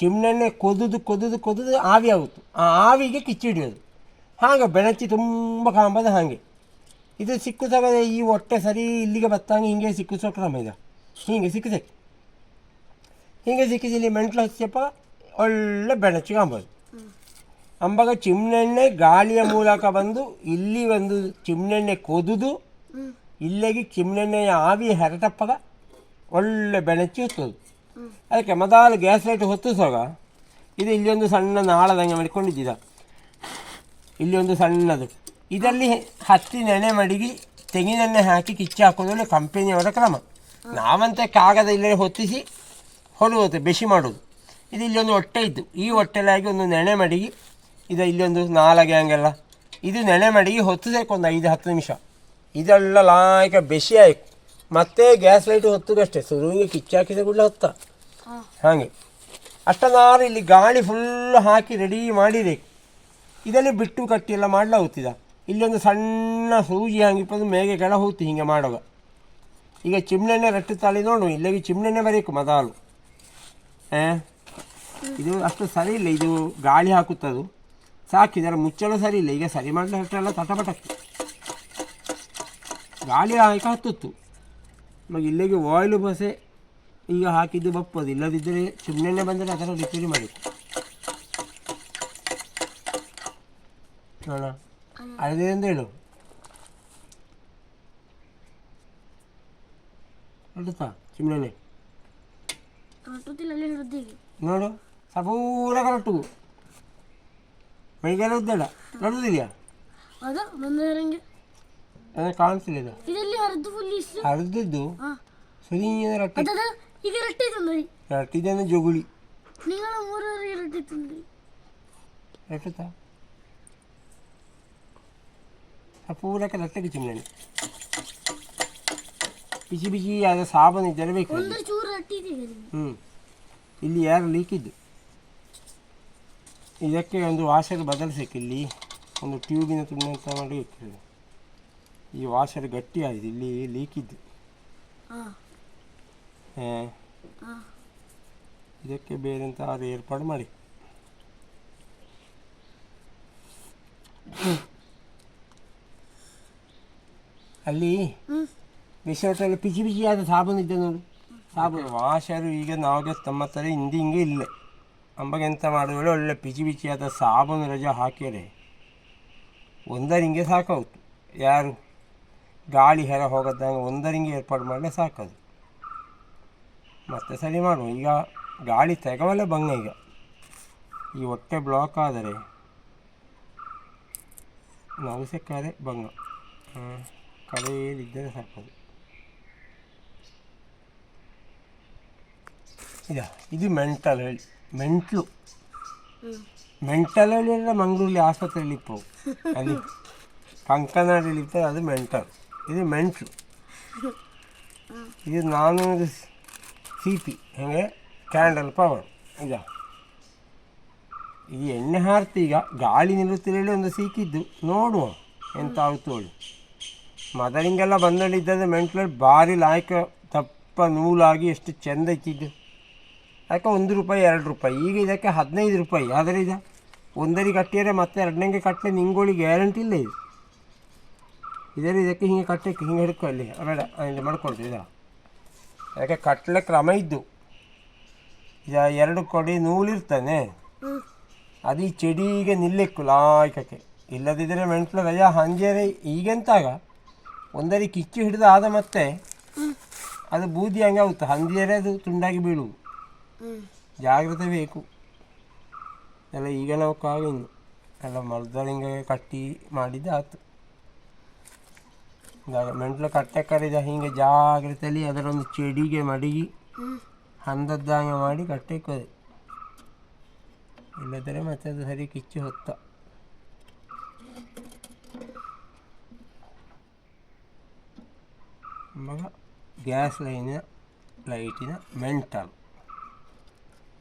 ಚಿಮ್ನೆಣ್ಣೆ ಕೊದುದು ಕೊದುದು ಕೊದುದು ಆವಿ ಆಗುತ್ತು. ಆ ಆವಿಗೆ ಕಿಚ್ಚಿ ಹಿಡಿಯೋದು. ಹಾಗೆ ಬೆಳಚಿ ತುಂಬ ಕಾಂಬದ ಹಾಗೆ. ಇದು ಸಿಕ್ಕು ತಗದೆ ಈ ಹೊಟ್ಟೆ ಸರಿ ಇಲ್ಲಿಗೆ ಬತ್ತಂಗೆ ಹಿಂಗೆ ಸಿಕ್ಕಿಸೋ ಕ್ರಮ ಇದೆ. ಹೀಗೆ ಸಿಕ್ಕಿದೆ ಹೀಗೆ ಸಿಕ್ಕಿಸಿ ಇಲ್ಲಿ ಮೆಂಟ್ಲು ಹಚ್ಚಪ್ಪ ಒಳ್ಳೆ ಬೆಣಚಿ ಕಾಂಬೋದು. ಅಂಬಾಗ ಚಿಮ್ನೆಣ್ಣೆ ಗಾಳಿಯ ಮೂಲಕ ಬಂದು ಇಲ್ಲಿ ಒಂದು ಚಿಮ್ನೆಣ್ಣೆ ಕೊದುದು ಇಲ್ಲಿಗೆ ಚಿಮ್ನೆಣ್ಣೆಯ ಆವಿ ಹೆರಟಪ್ಪಗ ಒಳ್ಳೆ ಬೆಣಚಿ ಹೊತ್ತದು ಅದಕ್ಕೆ ಮೊದಲು ಗ್ಯಾಸ್ ಲೈಟ್ ಹೊತ್ತಿಸುವಾಗ ಇದು ಇಲ್ಲಿ ಒಂದು ಸಣ್ಣ ನಾಳದಂಗೆ ಮಾಡಿಕೊಂಡಿದ್ದಿದ. ಇಲ್ಲಿ ಒಂದು ಸಣ್ಣದು. ಇದರಲ್ಲಿ ಹತ್ತಿ ನೆನೆ ಮಡಗಿ ತೆಂಗಿನೆಣ್ಣೆ ಹಾಕಿ ಕಿಚ್ಚಿ ಹಾಕೋದ್ರಲ್ಲಿ ಕಂಪೆನಿಯವರ ಕ್ರಮ. ನಾವಂತೆ ಕಾಗದ ಇಲ್ಲೇ ಹೊತ್ತಿಸಿ ಹೊಲುವುದು ಬೆಸಿ ಮಾಡೋದು. ಇದು ಇಲ್ಲೊಂದು ಹೊಟ್ಟೆ ಇದ್ದು. ಈ ಹೊಟ್ಟೆಲಾಗಿ ಒಂದು ನೆನೆ ಮಡಗಿ, ಇದು ಇಲ್ಲೊಂದು ನಾಲಗೆ ಹಂಗೆಲ್ಲ. ಇದು ನೆನೆ ಮಡಗಿ ಹೊತ್ತಿಸಕ್ಕೆ ಒಂದು ಐದು ಹತ್ತು ನಿಮಿಷ. ಇದೆಲ್ಲ ಲಾಯ್ಕ ಬೆಸಿ ಆಯ್ತು ಮತ್ತೆ ಗ್ಯಾಸ್ ಲೈಟ್ ಹೊತ್ತುಗಷ್ಟೇ. ಸುರುವಿಗೆ ಕಿಚ್ಚಾಕಿದ ಕೂಡಲೇ ಹೊತ್ತ. ಹಾಗೆ. ಅಷ್ಟನಾರು ಇಲ್ಲಿ ಗಾಳಿ ಫುಲ್ ಹಾಕಿ ರೆಡಿ ಮಾಡಿದೆ. ಇದರಲ್ಲಿ ಬಿಟ್ಟು ಕಟ್ಟಿ ಎಲ್ಲ ಇಲ್ಲಿ ಇಲ್ಲೊಂದು ಸಣ್ಣ ಸೂಜಿ ಹಂಗಿಪ್ಪದು ಮೇಗೆ ಕೆಳ ಹೋಗ್ತಿ ಹಿಂಗೆ ಮಾಡುವಾಗ. ಈಗ ಚಿಮ್ನೆಣ್ಣೆ ರಟ್ಟು ತಾಳಿ ನೋಡು ಇಲ್ಲಿಗೆ ಚಿಮ್ನೆಣ್ಣೆ ಬರೀಕು ಮೊದಲು. ಹಾಂ? ಇದು ಅಷ್ಟು ಸರಿ ಇಲ್ಲ ಇದು ಗಾಳಿ ಹಾಕುತ್ತದು. ಸಾಕಿದರ ಮುಚ್ಚಲು ಸರಿ ಇಲ್ಲ. ಈಗ ಸರಿ ಮಾಡಲಿ ಅಷ್ಟೆಲ್ಲ ತಟಪಟಕ್ಕೆ. ಗಾಳಿ ಹಾಕಿ ಹತ್ತಿತ್ತು. ಮತ್ತು ಇಲ್ಲಿಗೆ ಆಯಿಲ್ ಬಸೆ ಈಗ ಹಾಕಿದ್ದು ಬಪ್ಪದು. ಇಲ್ಲದಿದ್ದರೆ ಸುಮ್ಮನೆ ಬಂದರೆ ಅದರ ರಿಪೇರಿ ಮಾಡಿ ನೋಡ ಅದೇ ಅಂತ ಹೇಳು. ಹೊರಡುತ್ತಾ? ಅಲ್ಲಿ ನೋಡು. ಸಪೂರ ಕರಟ್ಟು ಮೈಗೆಲ್ಲ ಉದ್ದಲ್ಲ. ನೋಡುದಿದೆಯಾ? ಅದ ಅದೇ ಕಾಣಿಸ್ತಿಲ್ಲ ಇದರಲ್ಲಿ ಹರಿದು ಫುಲ್ ಇಷ್ಟು ಹರಿದಿದ್ದು ರೊಟ್ಟಿ. ಅದದ ಈಗ ರೊಟ್ಟಿ ತಂದ್ರಿ. ಜಗುಳಿ. ರಟ್ಟಿ ರೊಟ್ಟುತ್ತಾ ಪೂರಕ್ಕೆ ರೊಟ್ಟಿಗೆ ಚಿಮ್ನೆಣ್ಣೆ ಬಿಸಿ ಬಿಸಿ ಆದ ಸಾಬೂನು ಇದ್ದರಬೇಕು ಒಂದು ಚೂರು ರೊಟ್ಟಿ ಇದೆ ಹ್ಞೂ ಇಲ್ಲಿ ಯಾರು ಲೀಕಿದ್ದು? ಇದಕ್ಕೆ ಒಂದು ವಾಷರ್ ಬದಲಿಸಕ್ಕೆ ಇಲ್ಲಿ. ಒಂದು ಟ್ಯೂಬಿನ ತುಂಬ ಮಾಡಿ ಇರ್ತದೆ ಈ ವಾಷರ್ ಗಟ್ಟಿ ಇಲ್ಲಿ ಲೀಕ್ ಹಾ ಇದಕ್ಕೆ ಬೇರೆ ಏರ್ಪಾಡು ಮಾಡಿ. ಅಲ್ಲಿ ಹ್ಮ್. ಪಿಜಿ ಪಿಜಿ ಆದ ಸಾಬೂನು ಇದೆ ನೋಡು. ಸಾಬೂನು. ವಾಷರು ಈಗ ನಾವಾಗ ತಮ್ಮ ಹತ್ರ ಹಿಂದೆ ಹಿಂಗೆ ಇಲ್ಲ. ಅಂಬಗೆ ಎಂತ ಮಾಡಿದ್ರೆ ಒಳ್ಳೆ ಪಿಜಿ ಪಿಜಿ ಆದ ಸಾಬೂನು ರಜೆ ಹಾಕಿದರೆ ಒಂದರಿಂಗೆ ಸಾಕಾಗುತ್ತೆ ಯಾರು? ಗಾಳಿ ಹೆರ ಹೋಗದಂಗೆ ಒಂದರಿಂಗೆ ಏರ್ಪಾಡು ಮಾಡಲೇ ಸಾಕದು. ಮತ್ತೆ ಸರಿ ಮಾಡುವ. ಈಗ ಗಾಳಿ ತೆಗವಲ್ಲ ಬಂಗ ಈಗ. ಈ ಹೊಟ್ಟೆ ಬ್ಲಾಕ್ ಆದರೆ ನಾವು ಸಿಕ್ಕಾರೆ ಬಂಗ. ಕಡೆಯಲ್ಲಿದ್ದರೆ ಸಾಕದು. ಇದ ಇದು ಮೆಂಟಲ್ ಹೇಳಿ ಮೆಂಟ್ಲು. ಮೆಂಟಲ್ ಹೇಳಿ ಅಂದರೆ ಮಂಗಳೂರಲ್ಲಿ ಆಸ್ಪತ್ರೆಯಲ್ಲಿ ಇಪ್ಪವು ಅಲ್ಲಿ (laughs) ಕಂಕನಾಡಲ್ಲಿ ಇರ್ತಾರೆ ಅದು ಮೆಂಟಲ್. ಇದು ಮೆಣಸು. ಇದು ನಾನು ಸಿಪಿ, ಹಾಗೆ ಕ್ಯಾಂಡಲ್ ಪವರ್ ಈಗ ಈ ಎಣ್ಣೆ ಹಾರ್ತಿ ಈಗ ಗಾಳಿ ನಿಲ್ಲುತ್ತಿರಲಿ ಒಂದು ಸಿಕ್ಕಿದ್ದು ನೋಡುವ ಎಂತ ಆಗುತ್ತೋಳು ಹೇಳಿ. ಮದರಿಂಗೆಲ್ಲ ಬಂದಲ್ಲಿದ್ದದ್ದು ಮೆಂಟ್ಲಲ್ಲಿ ಭಾರಿ ಲಾಯ್ಕ ದಪ್ಪ ನೂಲಾಗಿ ಎಷ್ಟು ಚೆಂದ ಇತ್ತಿದ್ದು ಯಾಕೆ ಒಂದು ರೂಪಾಯಿ, ಎರಡು ರೂಪಾಯಿ. ಈಗ ಇದಕ್ಕೆ ಹದಿನೈದು ರೂಪಾಯಿ. ಆದರೆ ಇದು ಒಂದರಿಗೆ ಕಟ್ಟಿದರೆ ಮತ್ತೆ ಎರಡನೇಗೆ ಕಟ್ಟಲೆ ನಿಂಗೋಳಿ ಗ್ಯಾರಂಟಿ ಇಲ್ಲ ಇದು. ಇದರ ಇದಕ್ಕೆ ಹಿಂಗೆ ಕಟ್ಟಲಿಕ್ಕೆ ಹಿಂಗೆ ಹಿಡ್ಕೊ ಅಲ್ಲಿ. ಬೇಡ ಇಲ್ಲಿ ಮಾಡ್ಕೊಳ್ತೀವಿ ಇದಾ ಯಾಕೆ ಕಟ್ಟಲೆ ಕ್ರಮ ಇದ್ದು. ಈಗ ಎರಡು ಕೊಡಿ ನೂಲಿರ್ತಾನೆ ಅದು ಈ ಚೆಡಿಗೆ ನಿಲ್ಲಿಕ್ಕು ಲಾಯ್ಕಕ್ಕೆ. ಇಲ್ಲದಿದ್ದರೆ ಮೆಂಟ್ಲು ರಜಾ ಹಂಜೇರೆ ಈಗೆಂತಾಗ ಒಂದರಿ ಕಿಚ್ಚು ಹಿಡಿದು ಆದ ಮತ್ತೆ ಅದು ಬೂದಿ ಹಂಗೆ ಆಗುತ್ತೆ. ಹಂದಿಯರೇ ಅದು ತುಂಡಾಗಿ ಬೀಳು ಜಾಗ್ರತೆ ಬೇಕು. ಎಲ್ಲ ಈಗ ನಾವು ಕಾವಿನ್ನು ಎಲ್ಲ ಮಲ್ದರಿಂಗ ಕಟ್ಟಿ ಮಾಡಿದ್ದು ಆಯ್ತು ಮೆಂಟ್ಲು ಕಟ್ಟೆ ಕರಿದ ಹಿಂಗೆ ಜಾಗ್ರತೆಯಲ್ಲಿ ಅದರೊಂದು ಚೆಡಿಗೆ ಮಡಗಿ ಹಂದದ್ದಾಗೆ ಮಾಡಿ ಕಟ್ಟೆ ಕೊದೆ ಇಲ್ಲದರೆ ಮತ್ತೆ ಅದು ಸರಿ ಕಿಚ್ಚು ಹೊತ್ತ. ಮಗ ಗ್ಯಾಸ್ ಲೈನಿನ ಲೈಟಿನ ಮೆಂಟಲ್.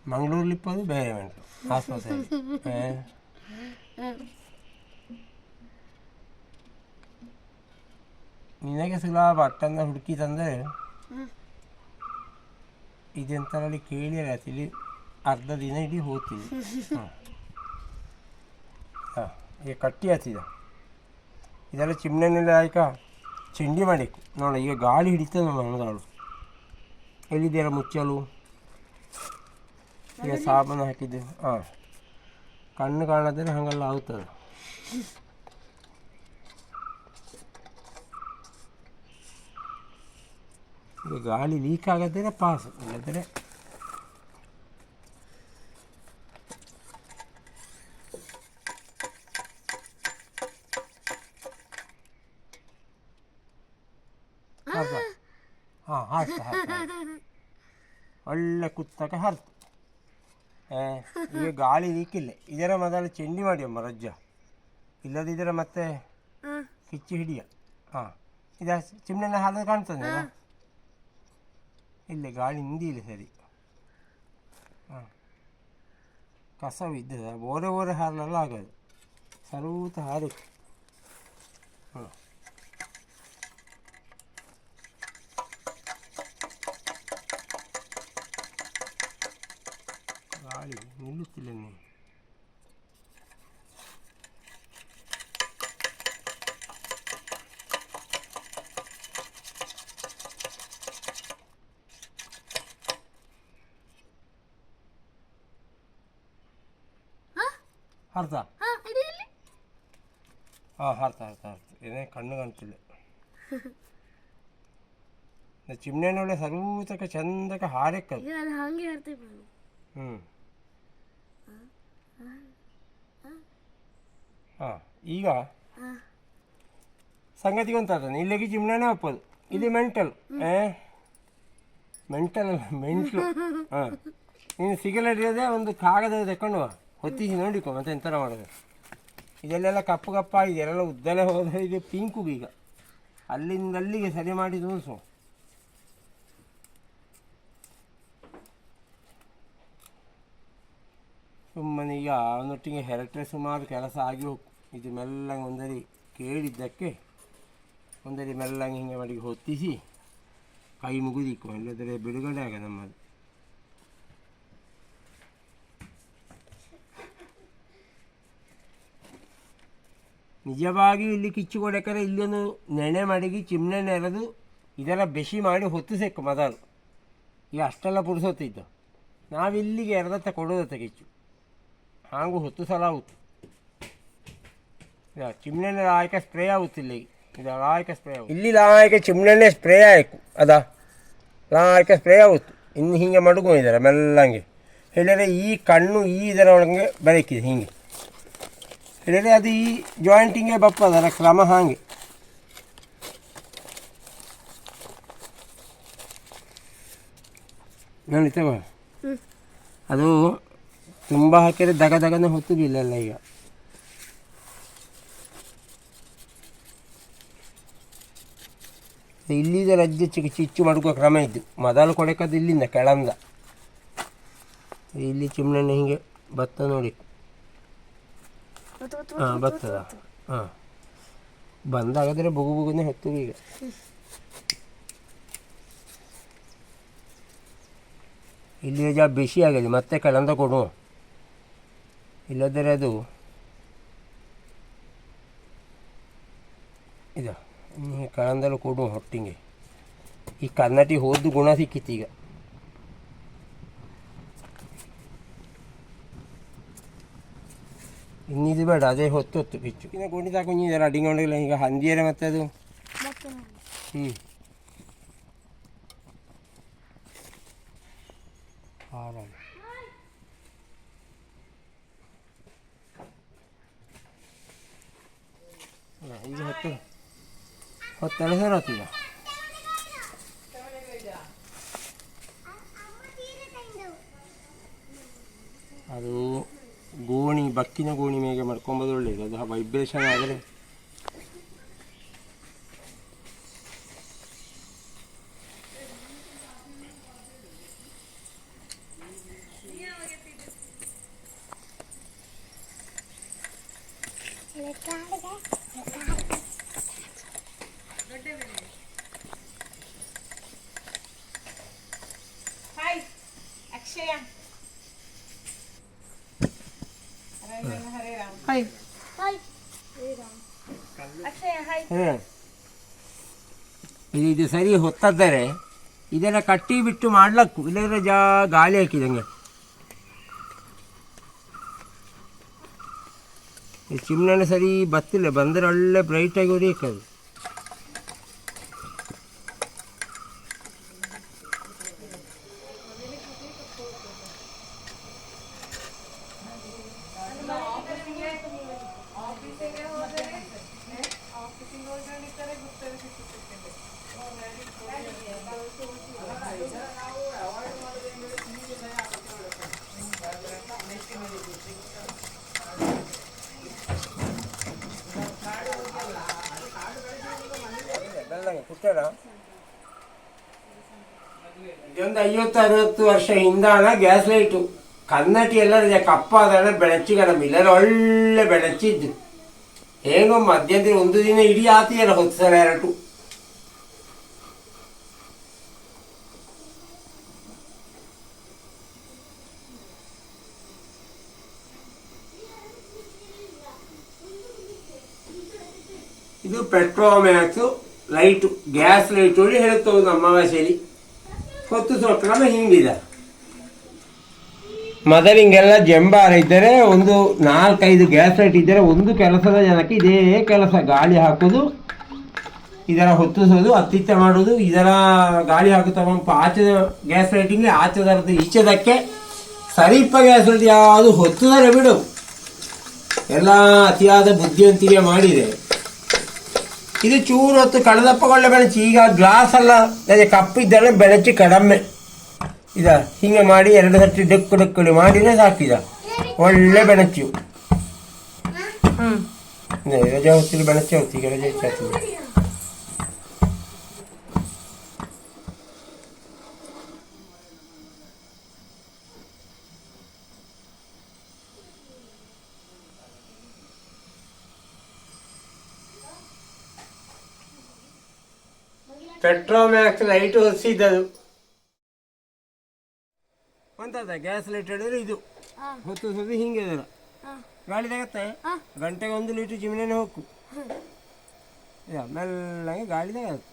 ಮಂಗಳೂರಲ್ಲಿ ಇಪ್ಪದು ಬೇರೆ ಮೆಂಟಲ್. ಆಸ್ಪತ್ರೆಯಲ್ಲಿ (laughs) ಏ, ಹ್ಮ್ ನಿನಗೆ ಸುಲಭ ಅಟ್ಟನ್ನ ಹುಡುಕಿ ತಂದರೆ? ಇದೆಂತರಲ್ಲಿ ಕೇಳಿ ತಿಳಿ ಅರ್ಧ ದಿನ ಇಡೀ ಹೋಗ್ತೀವಿ (laughs) ಹಾಂ ಈಗ ಕಟ್ಟಿ ಹತ್ತಿದ ಇದೆಲ್ಲ ಚಿಮ್ನೆಲ್ಲ ಆಯ್ಕ ಚೆಂಡಿ ಮಾಡಿ ನೋಡ ಈಗ ಗಾಳಿ ಹಿಡಿತದೆ ನಮ್ಮ ಹಣದಾಳು. ಎಲ್ಲಿದ್ದೀರ ಮುಚ್ಚಲು? ಈಗ ಸಾಬೂನು ಹಾಕಿದ್ದು. ಹಾಂ. ಕಣ್ಣು ಕಾಣದರೆ ಹಾಗೆಲ್ಲ ಆಗುತ್ತದೆ. (laughs) ಈಗ ಗಾಳಿ ಲೀಕ್ ಆಗದಿದ್ದರೆ ಪಾಸು ಇಲ್ಲದ್ರೆ ಹಾಂ ಹಾರ್ತು ಒಳ್ಳೆ ಕುತ್ತಕ್ಕೆ ಹಾರ್ತು. ಈಗ ಗಾಳಿ ಲೀಕಿಲ್ಲ ಇದರ ಮೊದಲು ಚೆಂಡಿ ಮಾಡಿ ಅಮ್ಮ ರಜ್ಜ. ಇಲ್ಲದಿದ್ದರೆ ಮತ್ತೆ ಕಿಚ್ಚಿ ಹಿಡಿಯ. ಹಾಂ ಇದು ಚಿಮ್ನೆಣ್ಣೆ ಹಾಲು ಕಾಣ್ತದೆ ಅಲ್ಲ? ಇಲ್ಲ ಗಾಳಿ ನಿಂದಿಲ್ಲ ಸರಿ. ಹಾಂ. ಕಸವಿದ್ದದ ಓರೆ ಓರೆ ಹಾರಲೆಲ್ಲ ಆಗೋದು ಸರ್ವೂತ ಹಾರಿ. ಹಾಂ. ಗಾಳಿ ನಿಲ್ಲುತ್ತಿಲ್ಲ ನೀವು ಹಾರ್ತ ಹಾ ಇಡಿ ಇಲ್ಲಿ ಹಾಂ ಅರ್ಥ ಅರ್ಥ ಅರ್ಥ ಏನೇ ಕಣ್ಣು ಕಾಣ್ತಿಲ್ಲ (laughs) ಚಿಮ್ನೆನೊಳ್ಳೆ ಸರ್ವೂತಕ ಚಂದಕ ಹಾರೆಕ್ಕದು ಅದು. ಹಂಗೆ ಇರ್ತೈತೆ ಹ್ಞೂ ಹಾಂ ಈಗ ಹಾ ಸಂಗತಿ ಗೊತ್ತಾಗ್ತದೆ ಇಲ್ಲಿಗೆ ಚಿಮ್ನೆನೇ ಒಪ್ಪೋದು. ಇಲ್ಲಿ ಮೆಂಟಲ್. ಏ? ಮೆಂಟಲ್ ಅಲ್ಲ ಮೆಂಟ್ಲು. (laughs) ಹಾಂ ನೀನು ಸಿಗಲಿದೆ ಒಂದು ಕಾಗದ ತಕೊಂಡು. ಹೊತ್ತಿಸಿ ನೋಡಿಕೊ ಮತ್ತೆ ಎಂಥರ ಮಾಡೋದು? ಇದೆಲ್ಲೆಲ್ಲ ಕಪ್ಪು ಕಪ್ಪ ಇದೆಲ್ಲ ಉದ್ದಲೇ ಹೋದರೆ ಇದು ಪಿಂಕು ಈಗ ಅಲ್ಲಿಂದ ಅಲ್ಲಿಗೆ ಸರಿ ಮಾಡಿ ತೋರಿಸು. ಸುಮ್ಮನೆ ಈಗ ಅವನೊಟ್ಟಿಗೆ ಹೆರಟ್ರೆ ಸುಮಾರು ಕೆಲಸ ಆಗಿ ಹೋಗು. ಇದು ಮೆಲ್ಲಂಗೆ ಒಂದರಿ ಕೇಳಿದ್ದಕ್ಕೆ, ಒಂದರಿ ಮೆಲ್ಲಂಗೆ ಹಿಂಗೆ ಮಾಡಿ ಹೊತ್ತಿಸಿ, ಕೈ ಮುಗಿದಿಕ್ಕು. ಇಲ್ಲದ್ರೆ ಬಿಡುಗಡೆ ಆಗ ನಮ್ಮದು. ನಿಜವಾಗಿಯೂ ಇಲ್ಲಿ ಕಿಚ್ಚು ಕೊಡಕರೆ ಇಲ್ಲೊಂದು ನೆನೆ ಮಡಗಿ ಚಿಮ್ನೆ ನೆರೆದು ಇದೆಲ್ಲ ಬೆಸಿ ಮಾಡಿ ಹೊತ್ತು ಸಿಕ್ಕು ಮೊದಲು ಈಗ ಅಷ್ಟೆಲ್ಲ ಪುರುಸೊತ್ತಿದ್ದು ನಾವಿಲ್ಲಿಗೆ ಎರೆದತ್ತ ಕೊಡೋದತ್ತ ಕಿಚ್ಚು. ಹಾಗೂ ಹೊತ್ತು ಸಲ ಆಗುತ್ತೆ. ಚಿಮ್ನೆನೆ ಲಾಯಕ ಸ್ಪ್ರೇ ಆಗುತ್ತಿಲ್ಲ ಇದು ಲಾಯಕ ಸ್ಪ್ರೇ ಆಗುತ್ತೆ ಇಲ್ಲಿ ಲಾಯಕ ಚಿಮ್ನೆನೆ ಸ್ಪ್ರೇ ಆಯಿತು ಅದ? ಲಾಯಕ ಸ್ಪ್ರೇ ಆಗುತ್ತೆ. ಇನ್ನು ಹೀಗೆ ಮಡುಗು ಇದ್ದಾರೆ ಮೆಲ್ಲಂಗೆ. ಹೇಳಿದರೆ ಈ ಕಣ್ಣು ಈ ಇದರ ಒಳಗೆ ಬೆಳಕಿದೆ ಹಿಂಗೆ. ಹೇಳಿದರೆ ಅದು ಈ ಜಾಯಿಂಟಿಂಗೇ ಬಪ್ಪ ಅದರ ಕ್ರಮ ಹಾಗೆ. ನೋಡಿ ತಗೋ. ಹ್ಞೂ ಅದು ತುಂಬ ಹಾಕಿದರೆ ದಗ ದಗನೆ ಹೊತ್ತುದಿಲ್ಲ ಈಗ. ಇಲ್ಲಿದ ರಜ್ಜೆ ಚಿಕ್ಕ ಚಿಚ್ಚು ಮಾಡ್ಕೋ ಕ್ರಮ ಇದ್ದು. ಮೊದಲು ಕೊಡಕದ್ದು ಇಲ್ಲಿಂದ ಕೆಳಂದ. ಇಲ್ಲಿ ಚಿಮ್ನೆ ಹಿಂಗೆ ಭತ್ತ ನೋಡಿ. ಬರ್ತದ ಹಾಂ ಬಂದಾಗಾದರೆ ಬುಗು ಬುಗುನೇ ಹೊತ್ತು ಈಗ ಇಲ್ಲಿ ಜಾ ಬಿಸಿ ಆಗಿದೆ ಮತ್ತೆ ಕೆಳಂದ ಕೊಡು ಇಲ್ಲದರೆ ಅದು ಇದು ನೀ ಕೆಳಂದಲು ಕೊಡು ಹೊಟ್ಟಿಗೆ ಈ ಕನ್ನಟಿ ಹೋದ್ದು ಗುಣ ಸಿಕ್ಕಿತ್ತು ಈಗ ಇನ್ನಿದು ಬೇಡ ಅದೇ ಹೊತ್ತು ಹೊತ್ತು ಬಿಚ್ಚು ಇನ್ನು ಗುಣಿದ ಕುಂಜಿದಾರೆ ಅಡಿಗೊಂಡಿಲ್ಲ ಈಗ ಹಂದಿಯರೆ ಮತ್ತೆ ಅದು ಮತ್ತೆ ನಾನು. ಹ್ಞೂ ಆರಾಮ ಅಲ್ಲ, ಈಗ ಹೊತ್ತು ಹೊತ್ತೆಲ್ಲ ಸೇರತ್ತೀಗ ಅದು ಗೋಣಿ ಬಕ್ಕಿನ ಗೋಣಿ ಮೇಗೆ ಮಾಡ್ಕೊಂಬೋದು ಒಳ್ಳೆಯದು ಅದು ವೈಬ್ರೇಷನ್ ಆದರೆ ಇದು ಸರಿ ಇದೆಲ್ಲ ಕಟ್ಟಿ ಬಿಟ್ಟು ಮಾಡ್ಲಕ್ಕು. ಇಲ್ಲದ್ರೆ ಜಾ ಗಾಳಿ ಹಾಕಿದಂಗೆ. ಈ ಚಿಮ್ನೆಣ್ಣೆ ಸರಿ ಬತ್ತಿಲ್ಲ. ಬಂದರೆ ಒಳ್ಳೆ ಬ್ರೈಟಾಗಿ ಹೊಡಿಯಕ್ಕದು ಇದೊಂದು ಐವತ್ತು ಹಿಂದಾನ ಗ್ಯಾಸ್ ಲೈಟು ಕನ್ನಟಿ ಎಲ್ಲರ ಕಪ್ಪಾದಣ ಬೆಳಚಿಗಡ ಇಲ್ಲರ ಒಳ್ಳೆ ಬೆಳಚಿದ್ದು ಹೇಗೋ ಮಧ್ಯಂತರ ಒಂದು ದಿನ ಇಡೀ ಆತಿಯಲ್ಲ ಹೊತ್ತು ಸಲ ಎರಡು. ಇದು ಪೆಟ್ರೋಮ್ಯಾಕ್ಸು ಲೈಟು ಗ್ಯಾಸ್ ಲೈಟ್ ಒಳ್ಳೆ ಹೇಳುತ್ತೆ ಒಂದು ಅಮಾವಾಸ್ಯೆಯಲ್ಲಿ ಹೊತ್ತು ಸೊಕ್ರಮ ಹಿಂಗಿದೆ. ಮೊದಲಿಂಗೆಲ್ಲ ಜಂಬಾರ ಇದ್ದರೆ ಒಂದು ನಾಲ್ಕೈದು ಗ್ಯಾಸ್ ಲೈಟ್ ಇದ್ದರೆ ಒಂದು ಕೆಲಸದ ಜನಕ್ಕೆ ಇದೇ ಕೆಲಸ. ಗಾಳಿ ಹಾಕೋದು, ಇದರ ಹೊತ್ತಿಸೋದು ಅತ್ತಿತ್ತ ಮಾಡೋದು ಇದರ ಗಾಳಿ ಹಾಕುತ್ತಾ ಆಚೆ ಗ್ಯಾಸ್ ಲೈಟಿಂಗ್ ಆಚೆದರದ್ದು ಈಚೆದಕ್ಕೆ ಸರಿಪ ಗ್ಯಾಸ್ ಲೈಟ್, ಯಾವುದು ಹೊತ್ತುದರೆ ಬಿಡು. ಎಲ್ಲ ಅತಿಯಾದ ಬುದ್ಧಿವಂತಿಕೆ ಮಾಡಿದೆ. ಇದು ಚೂರು ಹೊತ್ತು ಕಳೆದಪ್ಪಗೊಳ್ಳೆ ಬೆಳಚಿ ಈಗ ಗ್ಲಾಸ್ ಅಲ್ಲ ಅದೇ ಕಪ್ಪಿದ್ದರೆ ಬೆಳಚಿ ಕಡಿಮೆ. ಇದ ಹಿಂಗೆ ಮಾಡಿ ಎರಡು ಸರ್ತಿ ಡಕ್ಕು ಡಕ್ಕುಡಿ ಮಾಡಿದ್ರೆ ಸಾಕಿದ ಒಳ್ಳೆ ಬೆಣಚು ರಜಾ ಹೊತ್ತಿಲ್ಲ ಬೆಣಚಿ ಬೆಣಚೆ ಹೊತ್ತು ಈಗ ರಜೆ ಹೆಚ್ಚಾಗ್ತದೆ ಪೆಟ್ರೋಮ್ಯಾಕ್ಸ್ ಲೈಟ್ ಹೊಸಿದ್ದದು ಅಂತದ ಗ್ಯಾಸ್ ಲೈಟ್ ಹಿಡಿದ್ರೆ ಇದು. ಹಾ. ಹೊತ್ತಿಸೋದು ಹಿಂಗೆ ಇದರ ಹಾ. ಗಾಳಿ ತಗತ್ತೆ ಹಾ. ಗಂಟೆಗೆ ಒಂದು ಲೀಟ್ರ್ ಚಿಮಣೆನೇ ಹೋಗು. ಇಲ್ಲ ಮೆಲ್ಲಗೆ ಗಾಳಿ ತಗತ್ತೆ.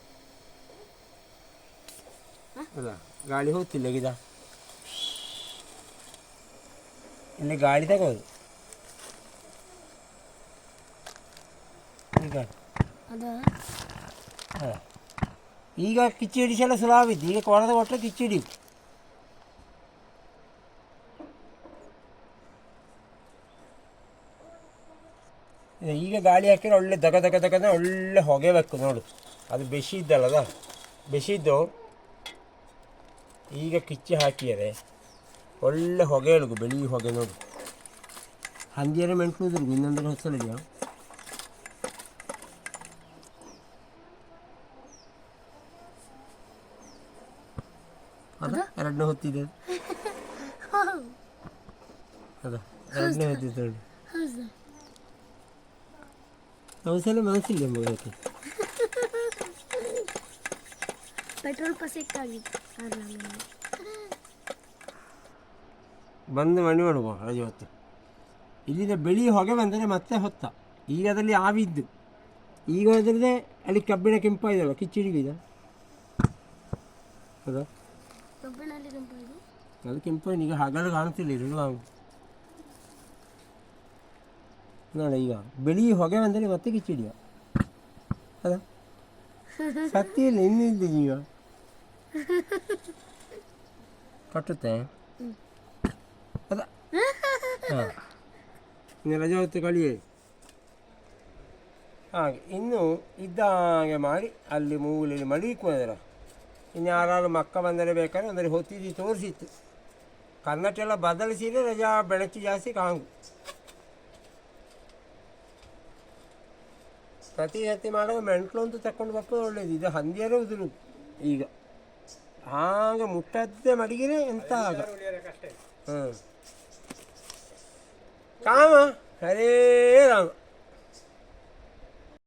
ಅಲ್ಲ ಗಾಳಿ ಹೋಗ್ತಿಲ್ಲ ಗಿದ ಇಲ್ಲಿ ಗಾಳಿ ತಗೋದು. ಈಗ. ಅದ? ಹ. ಈಗ ಕಿಚ್ಚಿ ಹಿಡಿಸೆಲ್ಲ ಸುಲಭ ಇತ್ತು ಈಗ ಕೊಡದ ಕೊಟ್ಟರೆ ಕಿಚ್ಚಿ ಹಿಡಿ ಈಗ ಗಾಳಿ ಹಾಕಿದ್ರೆ ಒಳ್ಳೆ ದಗ ದಗ ದಗ ಒಳ್ಳೆ ಹೊಗೆ ಬೇಕು ನೋಡು. ಅದು ಬೆಸಿ ಇದ್ದಲ್ಲದ ಬೆಸಿ ಇದ್ದು ಈಗ ಕಿಚ್ಚಿ ಹಾಕಿದರೆ ಒಳ್ಳೆ ಹೊಗೆ ಎಳುಗು ಬೆಳಿ ಹೊಗೆ ನೋಡು. ಹಂದಿಯರ ಮೆಣಸು ಇನ್ನೊಂದರ ಹೊಸಲಿದೆಯಾ ಅದ? ಎರಡನೇ ಹೊತ್ತಿದೆ. (laughs) ಅದ? ಎರಡನೇ ಹೊತ್ತಿದೆ ನೋಡಿ ಹೌದು ಅವಸಲ ಮನಸ್ಸಿಲ್ಲ ಮಗಕ್ಕೆ ಪೆಟ್ರೋಲ್ ಬಂದು ಮಣಿ ಮಾಡುವ ರಜೆ ಹೊತ್ತು ಇಲ್ಲಿಂದ ಬೆಳಿ ಹೊಗೆ ಬಂದರೆ ಮತ್ತೆ ಹೊತ್ತ. ಈಗ ಅದರಲ್ಲಿ ಆವಿದ್ದು. ಈಗ ಅದರದೇ ಅಲ್ಲಿ ಕಬ್ಬಿಣ ಕೆಂಪ ಇದಲ್ಲ ಕಿಚ್ಚಿಡಿಗಿದ. ಅದ ಕಬ್ಬಿನಲ್ಲಿ ಕೆಂಪಾಗಿ ಅದು ಕೆಂಪು ಈಗ ಹಗಲು ಕಾಣ್ತಿಲ್ಲ ಇರಲು ನೋಡ ಈಗ. ಬೆಳಿ ಹೊಗೆ ಬಂದರೆ ಮತ್ತೆ ಕಿಚ್ಚಿಡಿಯ ಸತ್ಯ ಇಲ್ಲ ಇನ್ನಿಲ್ಲ ಈಗ. ಕಟ್ಟುತ್ತೆ? ಅದ ಹಾಂ. ರಜೆ ಹೊತ್ತು ಕಳಿಯೇ? ಹಾಗೆ, ಇನ್ನು ಇದ್ದ ಹಾಗೆ ಮಾಡಿ ಅಲ್ಲಿ ಮೂಲಲ್ಲಿ ಮಡಿಕೊಂಡ್ರ ಇನ್ನು ಯಾರು ಮಕ್ಕ ಬಂದರೆ ಬೇಕಾದ್ರೆ ಅಂದರೆ ಹೊತ್ತಿದ್ದು ತೋರಿಸಿತ್ತು. ಕರ್ನಾಟಕ ಎಲ್ಲ ಬದಲಿಸಿದ್ರೆ ರಜಾ ಬೆಳಕು ಜಾಸ್ತಿ ಕಾಂಗು ಪ್ರತಿ ಸತಿ ಮಾಡೋ ಮೆಂಟ್ಲು ಅಂತ ತಕೊಂಡು ಬರ್ತದೆ ಒಳ್ಳೇದು. ಇದು ಹಂದಿಯರೇ ಉದುರು ಈಗ ಹಾಗೆ ಮುಟ್ಟದ್ದೇ ಮಡಗಿರೆ ಎಂತ ಆಗ? ಹ್ಞೂ ಕಾಮ ಹರೇ ರಾಮ.